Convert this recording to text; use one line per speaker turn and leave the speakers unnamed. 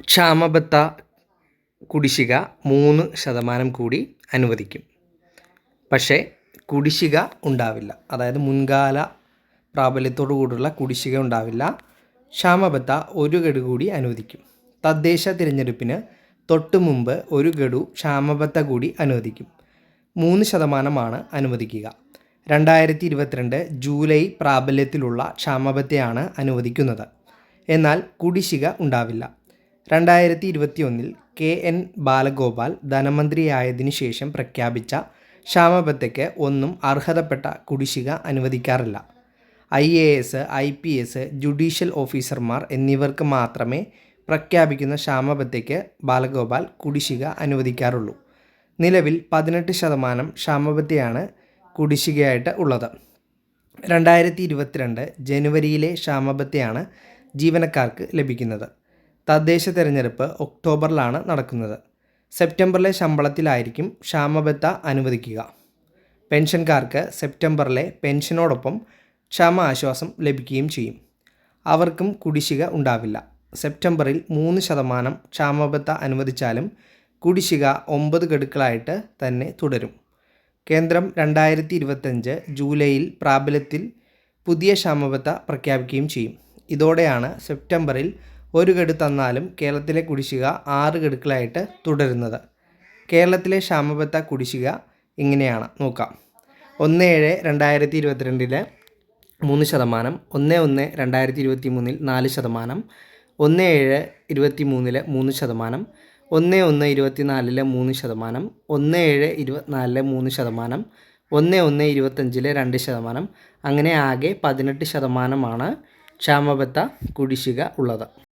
ക്ഷാമബത്ത കുടിശ്ശിക മൂന്ന് ശതമാനം കൂടി അനുവദിക്കും. പക്ഷേ കുടിശ്ശിക ഉണ്ടാവില്ല. അതായത് മുൻകാല പ്രാബല്യത്തോടു കൂടിയുള്ള കുടിശ്ശിക ഉണ്ടാവില്ല. ക്ഷാമബത്ത ഒരു ഗഡു കൂടി അനുവദിക്കും. തദ്ദേശ തിരഞ്ഞെടുപ്പിന് തൊട്ട് മുമ്പ് ഒരു ഗഡു ക്ഷാമബത്ത കൂടി അനുവദിക്കും. മൂന്ന് ശതമാനമാണ് അനുവദിക്കുക. രണ്ടായിരത്തി ഇരുപത്തിരണ്ട് ജൂലൈ പ്രാബല്യത്തിലുള്ള ക്ഷാമബത്തയാണ് അനുവദിക്കുന്നത്. എന്നാൽ കുടിശ്ശിക ഉണ്ടാവില്ല. രണ്ടായിരത്തി ഇരുപത്തിയൊന്നിൽ കെ എൻ ബാലഗോപാൽ ധനമന്ത്രിയായതിനു ശേഷം പ്രഖ്യാപിച്ച ക്ഷാമബത്തയ്ക്ക് ഒന്നും അർഹതപ്പെട്ട കുടിശ്ശിക അനുവദിക്കാറില്ല. I A S I P S judicial ഓഫീസർമാർ എന്നിവർക്ക് മാത്രമേ പ്രഖ്യാപിക്കുന്ന ക്ഷാമബത്തയ്ക്ക് ബാലഗോപാൽ കുടിശ്ശിക അനുവദിക്കാറുള്ളൂ. നിലവിൽ പതിനെട്ട് ശതമാനം ക്ഷാമബത്തയാണ് കുടിശ്ശികയായിട്ട് ഉള്ളത്. രണ്ടായിരത്തി ഇരുപത്തിരണ്ട് ജനുവരിയിലെ ക്ഷാമബത്തയാണ് ജീവനക്കാർക്ക് ലഭിക്കുന്നത്. തദ്ദേശ തിരഞ്ഞെടുപ്പ് ഒക്ടോബറിലാണ് നടക്കുന്നത്. സെപ്റ്റംബറിലെ ശമ്പളത്തിലായിരിക്കും ക്ഷാമബത്ത അനുവദിക്കുക. പെൻഷൻകാർക്ക് സെപ്റ്റംബറിലെ പെൻഷനോടൊപ്പം ക്ഷാമ ആശ്വാസം ലഭിക്കുകയും ചെയ്യും. അവർക്കും കുടിശ്ശിക ഉണ്ടാവില്ല. സെപ്റ്റംബറിൽ മൂന്ന് ശതമാനം ക്ഷാമബത്ത അനുവദിച്ചാലും കുടിശ്ശിക ഒമ്പത് ഗഡുക്കളായിട്ട് തന്നെ തുടരും. കേന്ദ്രം രണ്ടായിരത്തി ഇരുപത്തഞ്ച് ജൂലൈയിൽ പ്രാബല്യത്തിൽ പുതിയ ക്ഷാമബത്ത പ്രഖ്യാപിക്കുകയും ചെയ്യും. ഇതോടെയാണ് സെപ്റ്റംബറിൽ ഒരു ഗഡു തന്നാലും കേരളത്തിലെ കുടിശ്ശിക ആറ് ഗഡുക്കളായിട്ട് തുടരുന്നത്. കേരളത്തിലെ ക്ഷാമബത്ത കുടിശ്ശിക ഇങ്ങനെയാണ്. നോക്കാം. ഒന്ന് ഏഴ് രണ്ടായിരത്തി ഇരുപത്തിരണ്ടിലെ മൂന്ന് ശതമാനം ഒന്ന് ഒന്ന് രണ്ടായിരത്തി ഇരുപത്തി മൂന്നിൽ നാല് ശതമാനം ഒന്ന് ഏഴ് ഇരുപത്തി മൂന്നിലെ മൂന്ന് ശതമാനം ഒന്ന് ഒന്ന് ഇരുപത്തിനാലിലെ മൂന്ന് ശതമാനം ഒന്ന് ഏഴ് ഇരുപത്തിനാലിലെ മൂന്ന് ശതമാനം ഒന്ന് ഒന്ന് ഇരുപത്തഞ്ചിലെ രണ്ട് ശതമാനം അങ്ങനെ ആകെ പതിനെട്ട് ശതമാനമാണ് ക്ഷാമബത്ത കുടിശ്ശിക ഉള്ളത്.